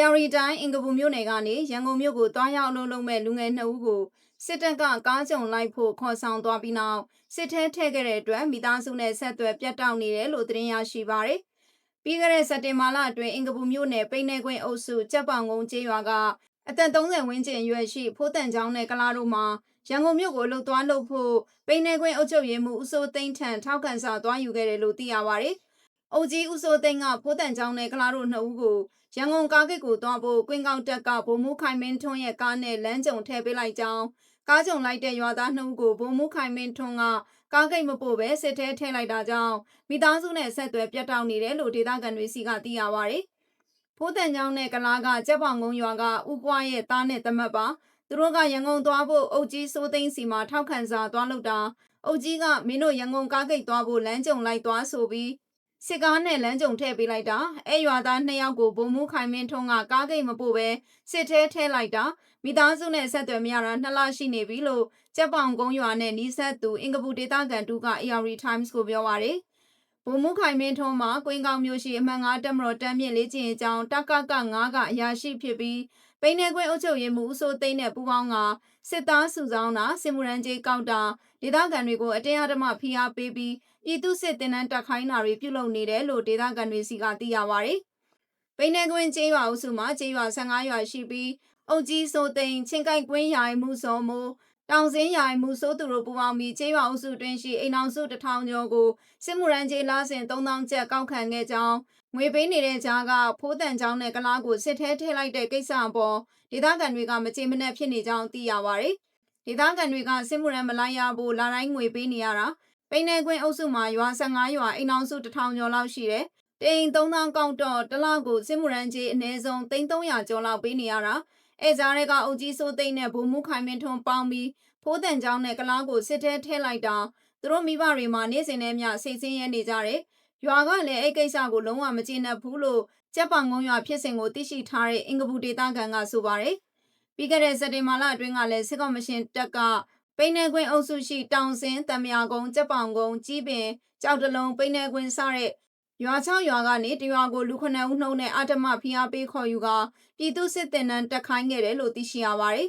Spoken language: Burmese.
AR တိုင်းအင်္ဂပူမြို့နယ်ကနေရန်ကုန်မြို့ကိုတွားရောက်အလုပ်လုပ်မဲ့လူငယ်နှစ်ဦးကိုစစ်တပ်ကကားကြုံလိုက်ဖို့ခေါ်ဆောင်သွားပြီးနောက်စစ်ထဲထည့်ခဲ့တဲ့အတွက်မိသားစုနဲ့ဆက်သွယ်ပြတ်တောက်နေတယ်လို့သတင်းရရှိပါရယ်။ပြီးခဲ့တဲ့စက်တင်ဘာလအတွင်းအင်္ဂပူမြို့နယ်ပိန်းနေကွင်းအုပ်စုကြက်ပောင်ကုန်းကျေးရွာကအသက်30ဝန်းကျင်အရွယ်ရှိဖိုးတန်ချောင်းနဲ့ကလာတို့မှာရန်ကုန်မြို့ကိုလှုပ်သွားလို့ဖို့ပိန်းနေကွင်းအုပ်ချုပ်ရေးမှူးဦးစိုးသိန်းထံထောက်ခံစာသွားယူခဲ့တယ်လို့သိရပါရယ်။ အုပ်ကြီးဦးစိုးသိန်းကဖိုးတန်ချောင်းနဲ့ကလာတို့နှစ်ဦးကိုရန်ကုန်ကားဂိတ်ကိုသွားဖို့ကွင်းကောက်တက်ကဗိုလ်မှူးခိုင်မင်းထွန်းရဲ့ကားနဲ့လမ်းကြုံထည့်ပေးလိုက်ကြောင်းကားကြုံလိုက်တဲ့ရွာသားနှစ်ဦးကိုဗိုလ်မှူးခိုင်မင်းထွန်းကကားဂိတ်မပို့ပဲစစ်ထဲထည့်လိုက်တာကြောင့်မိသားစုနဲ့ဆက်သွယ်ပြတ်တောက်နေတယ်လို့ဒေသခံတွေစီကသိရပါဗျ။ဖိုးတန်ချောင်းနဲ့ကလားကကြက်ပောင်ကုန်းရွာကဥပွားရဲ့သားနဲ့သမက်ပါသူတို့ကရန်ကုန်သွားဖို့အုပ်ကြီးစိုးသိန်းစီမှာထောက်ခံစာသွားလုပ်တာအုပ်ကြီးကမင်းတို့ရန်ကုန်ကားဂိတ်သွားဖို့လမ်းကြုံလိုက်သွားဆိုပြီး စစ်ကားနဲ့လမ်းကြုံထည့်ပေးလိုက်တာအဲရွာသားနှစ်ယောက်ကိုဗိုလ်မှူးခိုင်မင်းထွန်းကကားဂိတ်မပို့ပဲစစ်ထဲထည့်လိုက်တာမိသားစုနဲ့ဆက်သွယ်မရတာနှစ်လရှိနေပြီလို့ကြက်ပောင်ကုန်းရွာနဲ့နီးစပ်သူအင်္ဂပူဒေသခံတူက AR Times ကိုပြောပါရယ် ဗိုလ်မှူးခိုင်မင်းထွန်းမှာကွင်းကောင်းမျိုးရှိအမှန်၅တက်မတော်တမ်းမြင့်လေးကျင်အကြောင်းတကက9ကအရာရှိဖြစ်ပြီးပိန်းနေခွင့်အုပ်ချုပ်ရေးမှူးဦးစိုးသိန်းနဲ့ပူးပေါင်းကစစ်သားစုဆောင်တာစစ်မှုရန်ကြီးကောက်တာဒေသခံတွေကိုအတင်းအဓမ္မဖိအားပေးပြီးပြည်သူစစ်တင်နန်းတက်ခိုင်းတာတွေပြုလုပ်နေတယ်လို့ဒေသခံတွေစီကသိရပါဗျ။ပိန်းနေခွင့်ကျေးရွာအုပ်စုမှာကျေးရွာ15ရွာရှိပြီး အုတ်ကြီးစိုးသိန်းချင်းကိုက်ကွင်းရိုင်မှုစောမိုးတောင်စင်းရိုင်မှုစိုးသူတို့ပူပေါင်းပြီးကျေးရွာအုပ်စုတွင်ရှိအိမ်အောင်စုတထောင်ကျော်ကိုစစ်မှုရန်ကျေးလာစဉ်3000ကျပ်ကောက်ခံခဲ့ကြောင်းငွေပေးနေတဲ့ကြားကဖိုးတန်ချောင်းနဲ့ကလားကိုစစ်ထဲထည့်လိုက်တဲ့ကိစ္စအပေါ်ဒေသခံတွေကမကြေမနက်ဖြစ်နေကြောင်းသိရပါဗျ။ဒေသခံတွေကစစ်မှုရန်မလိုက်ရဖို့လာတိုင်းငွေပေးနေရတာပိန်းနေကွင်းအုပ်စုမှာရွာ15ရွာအိမ်အောင်စု1000ကျော်လောက်ရှိတယ်။တိန်3000ကောက်တော့တစ်လကိုစစ်မှုရန်ကြီးအနည်းဆုံး300ကျော်လောက်ပေးနေရတာ။ အဲကြားတွေကအုပ်ကြီးစိုးသိမ့်နဲ့ဗိုလ်မှူးခိုင်မင်းထွန်းပေါင်းပြီးဖိုးတန်ချောင်းနဲ့ကလားကိုစစ်ထဲထည့်လိုက်တာသူတို့မိဘတွေမှာနေ့စဉ်နဲ့မျှစိတ်ဆင်းရဲနေကြတယ်။ရွာကလည်းအဲ့ကိစ္စကိုလုံးဝမကျေနပ်ဘူးလို့ကြက်ပောင်ကုန်းရွာဖြစ်စဉ်ကိုသိရှိထားတဲ့အင်္ဂပူဒေသခံကဆိုပါတယ်။ပြီးခဲ့တဲ့စက်တင်ဘာလအတွင်းကလည်းစစ်ကော်မရှင်တပ်ကပိန်းနေကွင်းအုပ်စုရှိတောင်စင်းတမယာကုန်းကြက်ပောင်ကုန်းကြီးပင်ကြောက်တလုံးပိန်းနေကွင်းစတဲ့ ရွာ6ရွာကနေတရွာကိုလူ9ဦးနှုံးနဲ့အတ္တမဖိအားပေးခေါ်ယူကပြည်သူစစ်တပ်နန်းတက်ခိုင်းခဲ့တယ်လို့သိရှိရပါတယ်